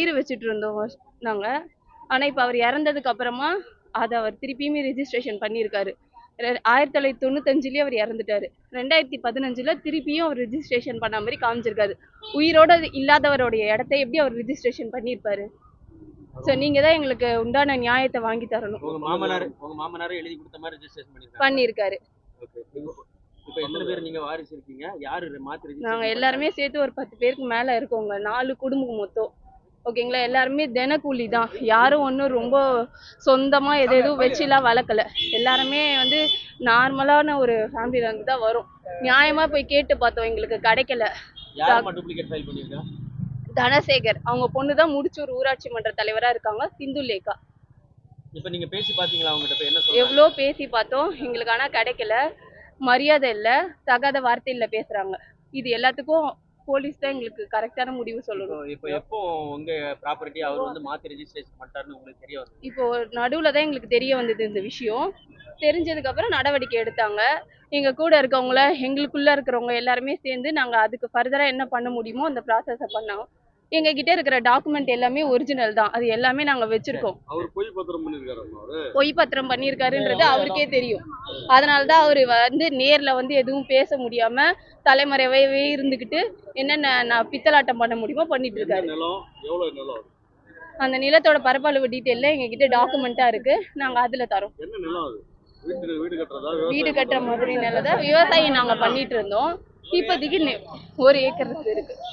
பயிர் வச்சுட்டு இருந்தோம் நாங்கள் ஆனால் இப்போ அவர் இறந்ததுக்கு அப்புறமா அதை அவர் திருப்பியுமே ரிஜிஸ்ட்ரேஷன் பண்ணியிருக்காரு. ஆயிரத்தி தொள்ளாயிரத்தி தொண்ணூத்தஞ்சுலேயே அவர் இறந்துட்டாரு. ரெண்டாயிரத்தி பதினஞ்சுல திருப்பியும் அவர் ரிஜிஸ்ட்ரேஷன் பண்ண மாதிரி காமிச்சிருக்காரு. உயிரோட இல்லாதவருடைய இடத்த எப்படி அவர் ரிஜிஸ்ட்ரேஷன் பண்ணியிருப்பாரு? ஸோ நீங்கள் தான் எங்களுக்கு உண்டான நியாயத்தை வாங்கி தரணும். உங்க மாமனார் உங்க மாமனார் எழுதி கொடுத்த மாதிரி ரெஜிஸ்ட்ரேஷன் பண்ணியிருக்காரு. இப்போ எத்தனை பேர் நீங்க வாரிசு இருக்கீங்க? யாரு ரெஜிஸ்ட்ரேஷன் நாங்கள் எல்லாருமே சேர்த்து ஒரு பத்து பேருக்கு மேலே இருக்கோங்க. நாலு குடும்பம் மொத்தம். ஓகேங்களா? எல்லாருமே தினக்கூலி தான் யாரும் ஒன்றும் ரொம்ப சொந்தமாக எது எதுவும் வச்சுலாம் வளர்க்கல. எல்லாருமே வந்து நார்மலான ஒரு ஃபேமிலியில இருந்து தான் வரும். நியாயமாக போய் கேட்டு பார்த்தோம். எங்களுக்கு கிடைக்கல. தனசேகர். அவங்க பொண்ணு தான் முடிச்சூர் ஊராட்சி மன்ற தலைவராக இருக்காங்க. சிந்து லேகா. இப்போ நீங்க பேசி பாத்தீங்களா அவங்ககிட்ட என்ன எவ்வளோ பேசி பார்த்தோம். எங்களுக்கு ஆனால் கிடைக்கல. மரியாதை இல்லை. தகாத வார்த்தையில் பேசுகிறாங்க இது எல்லாத்துக்கும் போலீஸ் தான் எங்களுக்கு கரெக்டான முடிவு சொல்லணும். இப்போ எப்போ உங்க ப்ராப்பர்ட்டி அவர் வந்து மாத்தி ரெஜிஸ்ட்ரேஷன் பண்ணிட்டாருன்னு உங்களுக்கு தெரிய வந்தது இப்போ நடுவில் தான் எங்களுக்கு தெரிய வந்தது இந்த விஷயம். தெரிஞ்சதுக்கு அப்புறம் நடவடிக்கை எடுத்தாங்க. எங்க கூட இருக்கவங்கள எங்களுக்குள்ள இருக்கிறவங்க எல்லாருமே சேர்ந்து நாங்க அதுக்கு ஃபர்தரா என்ன பண்ண முடியுமோ அந்த ப்ராசஸை பண்ணோம். எங்க கிட்ட இருக்கிற டாக்குமெண்ட் எல்லாமே ஒரிஜினல் தான். அது எல்லாமே நாங்க வச்சிருக்கோம். அவர் பொய் பத்திரம் பண்ணிருக்காரு அவரு? பொய் பத்திரம் பண்ணியிருக்காருன்றது அவருக்கே தெரியும். அதனால தான் அவர் வந்து நேர்ல வந்து எதுவும் பேச முடியாம தலைமறைவாகவே இருந்துக்கிட்டு என்னென்ன நான் பித்தலாட்டம் பண்ண முடியுமோ பண்ணிட்டு இருக்காரு? அந்த நிலத்தோட பரப்பளவு டீட்டெயில எங்ககிட்ட டாக்குமெண்ட்டா இருக்கு. நாங்க அதுல தரோம். வீடு கட்டுற? மாதிரி நிலத்தை விவசாயம் நாங்க பண்ணிட்டு இருந்தோம் இப்போதைக்கு ஒரு ஏக்கர் இருக்கு.